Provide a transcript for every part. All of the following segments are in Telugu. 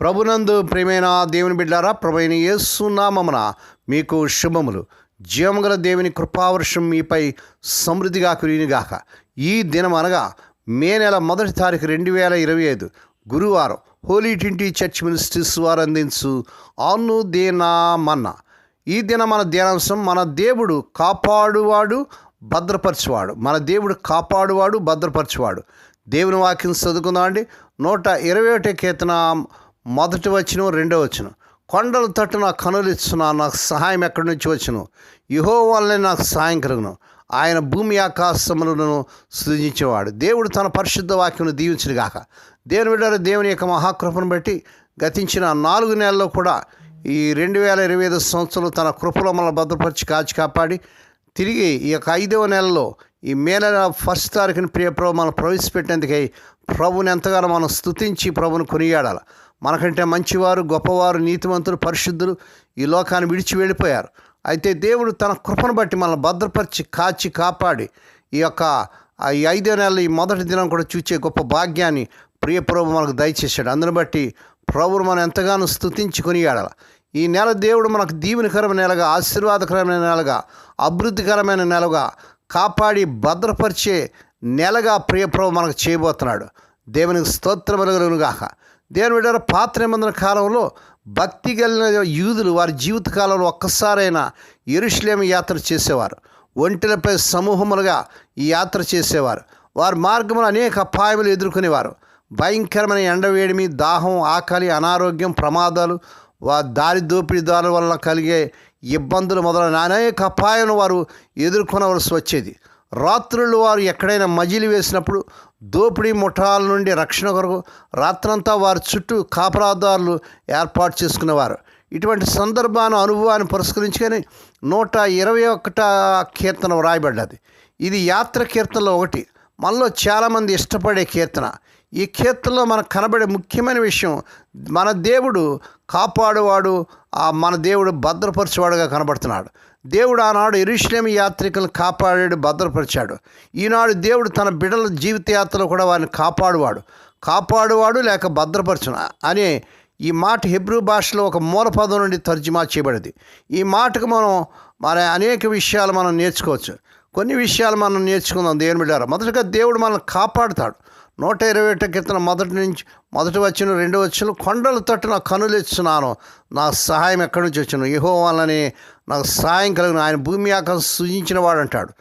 ప్రభునందు ప్రేమైన దేవుని బిడ్డారా ప్రభైన యేసునామమున మీకు శుభములు. జీవముగల దేవుని కృపావర్షం మీపై సమృద్ధిగా కురినిగాక ఈ దినం అనగా మే నెల మొదటి తారీఖు రెండు వేల ఇరవై ఐదు గురువారం హోలీ ట్వంటీ చర్చ్ మినిస్ట్రీస్ వారు అందించు ఆను దేనా ఈ దిన మన ధ్యానాంశం మన దేవుడు కాపాడువాడు భద్రపరచువాడు. మన దేవుడు కాపాడువాడు భద్రపరచువాడు. దేవుని వాక్యం చదువుకుందామండి. నూట ఇరవై ఒకటి కీర్తన మొదటి వచ్చిన రెండో వచ్చిన కొండల తట్టు నా కనులు ఇచ్చున్నా నాకు సహాయం ఎక్కడి నుంచి వచ్చును? యుహో వల్లనే నాకు సహాయం కలుగును. ఆయన భూమి ఆకాశములను సృజించేవాడు. దేవుడు తన పరిశుద్ధ వాక్యం దీవించిన గాక. దేవుని బిడ్డారు దేవుని యొక్క మహాకృపను బట్టి గతించిన నాలుగు నెలల్లో కూడా ఈ రెండు వేల ఇరవై ఐదు సంవత్సరాలు తన కృపలో మనల్ని భద్రపరిచి కాచి కాపాడి తిరిగి ఈ యొక్క ఐదవ నెలలో ఈ మే నెల ఫస్ట్ తారీఖున ప్రియ ప్రభు మనం ప్రవేశపెట్టేందుకై ప్రభుని ఎంతగానో మనం స్తుతించి ప్రభుని కొనియాడాలి. మనకంటే మంచివారు గొప్పవారు నీతివంతులు పరిశుద్ధులు ఈ లోకాన్ని విడిచి వెళ్ళిపోయారు. అయితే దేవుడు తన కృపను బట్టి మనల్ని భద్రపరిచి కాచి కాపాడి ఈ యొక్క ఈ ఐదో నెలల ఈ మొదటి దినం కూడా చూచే గొప్ప భాగ్యాన్ని ప్రియ ప్రభు మనకు దయచేశాడు. అందుని బట్టి ప్రభువు మనం ఎంతగానో స్థుతించి కొనియాడాలి ఈ నెల దేవుడు మనకు దీవెనకరమైన నెలగా ఆశీర్వాదకరమైన నెలగా అభివృద్ధికరమైన నెలగా కాపాడి భద్రపరిచే నెలగా ప్రియప్రభు మనకు చేయబోతున్నాడు. దేవునికి స్తోత్రములుగునుగాక దేవుని బిడ్డ పాత్ర నిబంధన కాలంలో భక్తి కలిగిన యూదులు వారి జీవిత కాలంలో ఒక్కసారైనా ఎరుశ్లేమ యాత్ర చేసేవారు. ఒంటెలపై సమూహములుగా ఈ యాత్ర చేసేవారు. వారి మార్గంలో అనేక అపాయములు ఎదుర్కొనేవారు. భయంకరమైన ఎండవేడిమి దాహం ఆకలి అనారోగ్యం ప్రమాదాలు వా దారి దోపిడీదారుల వల్ల కలిగే ఇబ్బందులు మొదలైన అనేక అపాయాలను వారు ఎదుర్కొనవలసి వచ్చేది. రాత్రులు వారు ఎక్కడైనా మజిలి వేసినప్పుడు దోపిడీ ముఠాల నుండి రక్షణ కొరకు రాత్రంతా వారి చుట్టూ కాపరాదారులు ఏర్పాటు చేసుకునేవారు. ఇటువంటి సందర్భాన్ని అనుభవాన్ని పురస్కరించుకొని నూట ఇరవై ఒకట కీర్తన వ్రాయబడ్డది. ఇది యాత్ర కీర్తనలో ఒకటి. మనలో చాలామంది ఇష్టపడే కీర్తన. ఈ కీర్తనలో మనకు కనబడే ముఖ్యమైన విషయం మన దేవుడు కాపాడువాడు ఆ మన దేవుడు భద్రపరచువాడుగా కనబడుతున్నాడు. దేవుడు ఆనాడు ఎరుశ్లేమి యాత్రికులను కాపాడాడు భద్రపరిచాడు. ఈనాడు దేవుడు తన బిడ్డల జీవిత యాత్రలో కూడా వారిని కాపాడువాడు. కాపాడువాడు లేక భద్రపరచున అనే ఈ మాట హెబ్రూ భాషలో ఒక మూల పదం నుండి తర్జుమా చేయబడింది. ఈ మాటకు మనం మన అనేక విషయాలు మనం నేర్చుకోవచ్చు. కొన్ని విషయాలు మనం నేర్చుకుందాం దేవుని బిడ్డారా. మొదటగా దేవుడు మనల్ని కాపాడుతాడు. నూట ఇరవై ఒకటి కీర్తన మొదటి నుంచి మొదటి వచ్చిన రెండో వచ్చిన కొండల తట్టు నా కనులు ఇస్తున్నాను నా సహాయం ఎక్కడి నుంచి వచ్చాను యహో వాళ్ళని నాకు సహాయం కలుగును ఆయన భూమి ఆకాశం సృజించిన వాడు అంటాడు.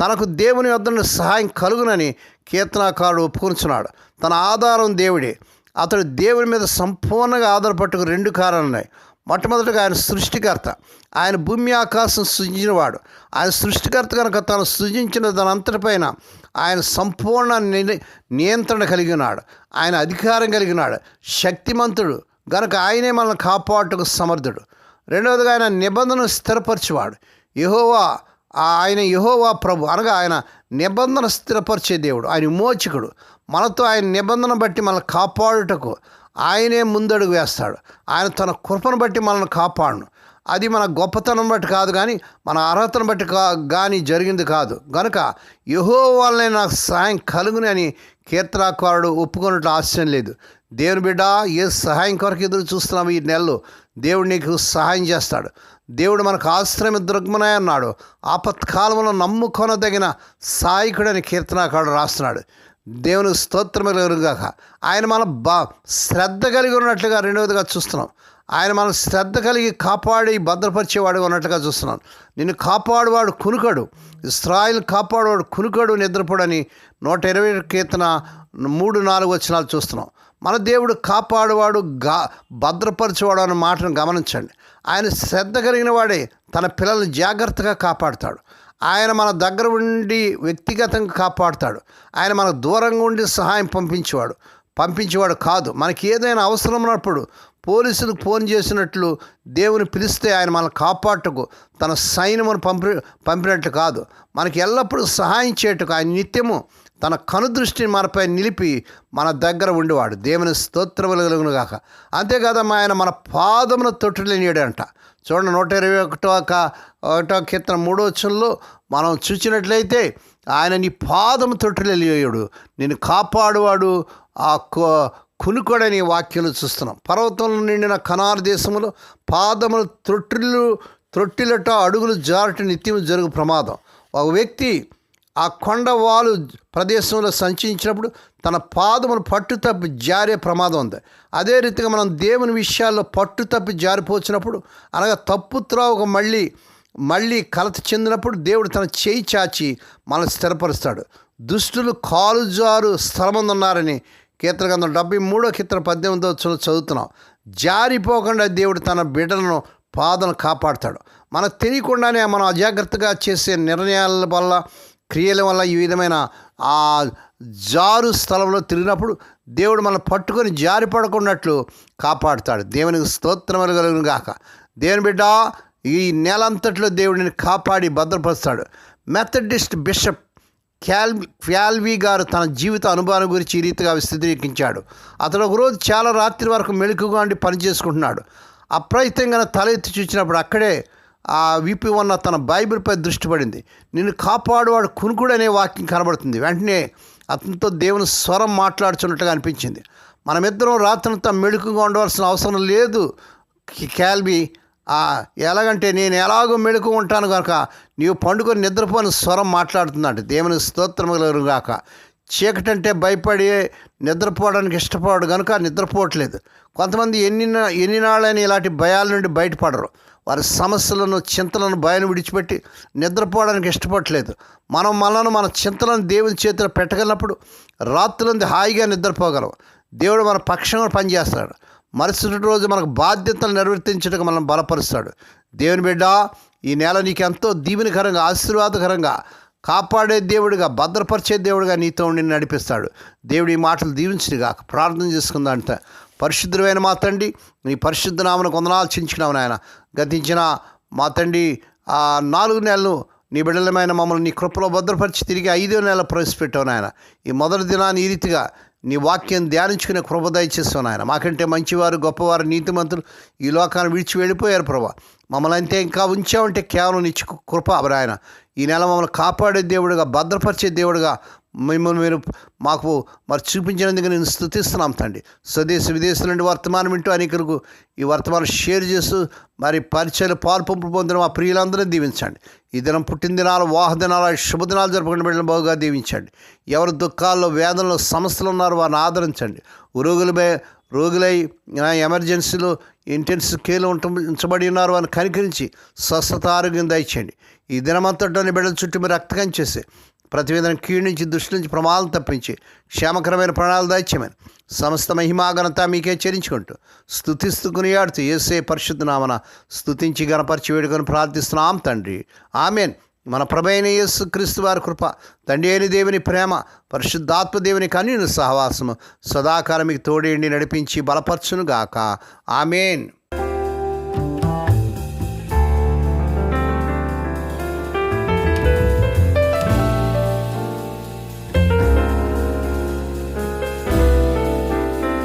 తనకు దేవుని వద్ద సహాయం కలుగునని కీర్తనాకారుడు ఒప్పుకొంచున్నాడు తన ఆధారం దేవుడే. అతడు దేవుని మీద సంపూర్ణంగా ఆధారపట్టుకు రెండు కారణాలు ఉన్నాయి మొట్టమొదటిగా ఆయన సృష్టికర్త. ఆయన భూమి ఆకాశం సృజించినవాడు. ఆయన సృష్టికర్త కనుక తను సృజించిన దాని అంతటిపైన ఆయన సంపూర్ణ ని- నియంత్రణ కలిగి ఉన్నాడు ఆయన అధికారం కలిగి ఉన్నాడు శక్తిమంతుడు. గనుక ఆయనే మనల్ని కాపాడుటకు సమర్థుడు. రెండవదిగా ఆయన నిబంధనను స్థిరపరచేవాడు. యహోవా ఆయన యహోవా ప్రభు. అనగా ఆయన నిబంధన స్థిరపరిచే దేవుడు. ఆయన విమోచకుడు. మనతో ఆయన నిబంధన బట్టి మనల్ని కాపాడుటకు ఆయనే ముందడుగు వేస్తాడు. ఆయన తన కృపను బట్టి మనల్ని కాపాడును. అది మన గొప్పతనం బట్టి కాదు కానీ మన అర్హతను బట్టి కా కానీ జరిగింది కాదు. గనుక యహో వల్లనే నాకు సహాయం కలుగుని అని కీర్తనాకారుడు ఒప్పుకున్నట్లు ఆశ్చర్యం లేదు. దేవుని బిడ్డ ఏ సహాయం కొరకు ఎదురు చూస్తున్నాము ఈ నెలలో? దేవుడు నీకు సహాయం చేస్తాడు. దేవుడు మనకు ఆశ్రమ దృగ్మనే అన్నాడు. ఆపత్కాలంలో నమ్ముకొనదగిన సాయకుడని కీర్తనాకారుడు రాస్తున్నాడు. దేవుని స్తోత్రం కలుగుగాక ఆయన మన బా శ్రద్ధ కలిగి ఉన్నట్లుగా రెండవదిగా చూస్తున్నాం. ఆయన మనం శ్రద్ధ కలిగి కాపాడి భద్రపరిచేవాడు ఉన్నట్లుగా చూస్తున్నాను. నిన్ను కాపాడువాడు కునుకడు ఇస్రాయిల్ కాపాడువాడు కునుకడు నిద్రపోడని నూట ఇరవై కీర్తన మూడు నాలుగు వచ్చినాలు చూస్తున్నాం. మన దేవుడు కాపాడువాడు గా భద్రపరచేవాడు అన్న మాటను గమనించండి. ఆయన శ్రద్ధ కలిగిన వాడే తన పిల్లల్ని జాగ్రత్తగా కాపాడుతాడు. ఆయన మన దగ్గర ఉండి వ్యక్తిగతంగా కాపాడుతాడు. ఆయన మనకు దూరంగా ఉండి సహాయం పంపించేవాడు. పంపించేవాడు కాదు. మనకి ఏదైనా అవసరం ఉన్నప్పుడు పోలీసులకు ఫోన్ చేసినట్లు దేవుని పిలిస్తే ఆయన మనల్ని కాపాడుటకు తన సైన్యమును పంపి పంపినట్లు కాదు. మనకి ఎల్లప్పుడూ సహాయం చేయటకు ఆయన నిత్యము తన కనుదృష్టిని మనపై నిలిపి మన దగ్గర ఉండేవాడు. దేవుని స్తోత్రములు గాక. అంతేకాదమ్మా ఆయన మన పాదమున తొట్టులేనియడంట చూడండి నూట ఇరవై ఒకటో ఒకటో కీర్తన మూడో వచ్చంలో మనం చూసినట్లయితే ఆయన నీ పాదము తొట్టులేయుడు నేను కాపాడువాడు ఆ కో కునుకొడని వాక్యాలు చూస్తున్నాం. పర్వతంలో నిండిన కనారు దేశంలో పాదములు త్రొట్టిల్లు త్రొట్టిలట అడుగులు జారట నిత్యం జరుగు ప్రమాదం. ఒక వ్యక్తి ఆ కొండవాలు ప్రదేశంలో సంచరించినప్పుడు తన పాదములు పట్టు తప్పి జారే ప్రమాదం ఉంది. అదే రీతిగా మనం దేవుని విషయాల్లో పట్టు తప్పి జారిపోచినప్పుడు అనగా తప్పు త్రోవకు మళ్ళీ మళ్ళీ కలత చెందినప్పుడు దేవుడు తన చేయి చాచి మనల్ని స్థిరపరుస్తాడు. దుష్టులు కాలు జారు స్థలమందున్నారని కీర్తన గంధం డెబ్బై మూడో కీర్తన పద్దెనిమిదో చదువుతున్నాం. జారిపోకుండా దేవుడు తన బిడ్డలను పాదను కాపాడుతాడు. మనకు తెలియకుండానే మనం అజాగ్రత్తగా చేసే నిర్ణయాల వల్ల క్రియల వల్ల ఈ విధమైన ఆ జారు స్థలంలో తిరిగినప్పుడు దేవుడు మనం పట్టుకొని జారి పడకున్నట్లు కాపాడుతాడు. దేవునికి స్తోత్రములు కలుగును గాక. దేవుని బిడ్డ ఈ నెలంతట్లో దేవుడిని కాపాడి భద్రపరుస్తాడు. మెథడిస్ట్ బిషప్ క్యాల్ క్యాల్వీ గారు తన జీవిత అనుభవాన్ని గురించి ఈ రీతిగా విశదీకరించాడు. అతడు ఒకరోజు చాలా రాత్రి వరకు మెళుకుగా ఉండి పని చేసుకుంటున్నాడు. అప్రయత్నంగా తల ఎత్తి చూసినప్పుడు అక్కడే ఆ విపి ఉన్న తన బైబిల్పై దృష్టి పడింది. నిన్ను కాపాడువాడు కునుకుడు అనే వాక్యం కనబడుతుంది. వెంటనే అతనితో దేవుని స్వరం మాట్లాడుచున్నట్టుగా అనిపించింది. మనమిద్దరం రాత్రంతా మెళుకుగా ఉండవలసిన అవసరం లేదు క్యాల్బీ ఎలాగంటే నేను ఎలాగో మెళుకు ఉంటాను కనుక నీవు పండుకొని నిద్రపోని స్వరం మాట్లాడుతున్నాడు దేవుని స్తోత్రములు గాక. చీకటి అంటే భయపడి నిద్రపోవడానికి ఇష్టపడడు కనుక నిద్రపోవట్లేదు. కొంతమంది ఎన్ని ఎన్ని నాళ్ళని ఇలాంటి భయాల నుండి బయటపడరు. వారి సమస్యలను చింతలను భయాన్ని విడిచిపెట్టి నిద్రపోవడానికి ఇష్టపడట్లేదు. మనం మనను మన చింతలను దేవుని చేతిలో పెట్టగలిగినప్పుడు రాత్రులంది హాయిగా నిద్రపోగలం. దేవుడు మన పక్షంగా పనిచేస్తాడు. మరుసటి రోజు మనకు బాధ్యతలు నిర్వర్తించడానికి మనం బలపరుస్తాడు. దేవుని బిడ్డ ఈ నెల నీకు ఎంతో దీవెనకరంగా ఆశీర్వాదకరంగా కాపాడే దేవుడిగా భద్రపరిచే దేవుడిగా నీతో ఉండి నడిపిస్తాడు. దేవుడి ఈ మాటలు దీవించినగా ప్రార్థన చేసుకుందంట పరిశుద్ధమైన మా తండ్రి నీ పరిశుద్ధ నామను కొందనాలు చించుకున్నావు నాయన. గతించిన మా తండ్రి ఆ నాలుగు నెలలు నీ బిడ్డలమైన మమ్మల్ని నీ కృపలో భద్రపరిచి తిరిగి ఐదో నెల ప్రవేశపెట్టావు నాయన. ఈ మొదటి దినాన్ని ఈ రీతిగా నీ వాక్యం ధ్యానించుకునే కృప దయచేస్తావు ఆయన మాకంటే మంచివారు గొప్పవారు నీతిమంతులు ఈ లోకాన్ని విడిచి వెళ్ళిపోయారు ప్రభా. మమ్మల్ని అంతే ఇంకా ఉంచామంటే కేవలం నీ కృప ఆయన ఈ నెల మమ్మల్ని కాపాడే దేవుడుగా భద్రపరిచే దేవుడుగా మిమ్మల్ని మీరు మాకు మరి చూపించినందుకు నేను స్థుతిస్తున్నాం తండ్రి. స్వదేశ విదేశాల నుండి వర్తమానం వింటూ అనేకలకు ఈ వర్తమానం షేర్ చేస్తూ మరి పరిచయాలు పాల్పంపు పొందిన మా ప్రియులందరూ దీవించండి. ఈ దినం పుట్టినదినాలు వాహదినాలు శుభదినాలు జరుపుకుని బిడ్డలు బాగుగా దీవించండి. ఎవరు దుఃఖాల్లో వేదనలో సమస్యలు ఉన్నారో వారిని ఆదరించండి. రోగులపై రోగులై ఎమర్జెన్సీలో ఇంటెన్సివ్ కేర్లో ఉంట ఉంచబడి ఉన్నారు వారిని కనికరించి స్వస్థత ఆరోగ్యం దయచేయండి. ఈ దినమంతటోని బిడ్డల చుట్టూ మీరు రక్తకం చేసి ప్రతివేదన కీడు నుంచి దృష్టి నుంచి ప్రమాదం తప్పించి క్షేమకరమైన ప్రణాళిక దయచేయమని సమస్త మహిమాఘనత మీకే చెరించుకుంటూ స్థుతిస్తూ కొనియాడుతూ ఏసే పరిశుద్ధ నామన స్థుతించి గణపరిచి వేడుకొని ప్రార్థిస్తున్నాం తండ్రి. ఆమెన్. మన ప్రభైన యేసు క్రీస్తు వారి కృప తండ్రి అయిన దేవుని ప్రేమ పరిశుద్ధాత్మ దేవుని కన్యుని సహవాసము సదాకాలం మీకు తోడేండి నడిపించి బలపరచును గాక ఆమెన్.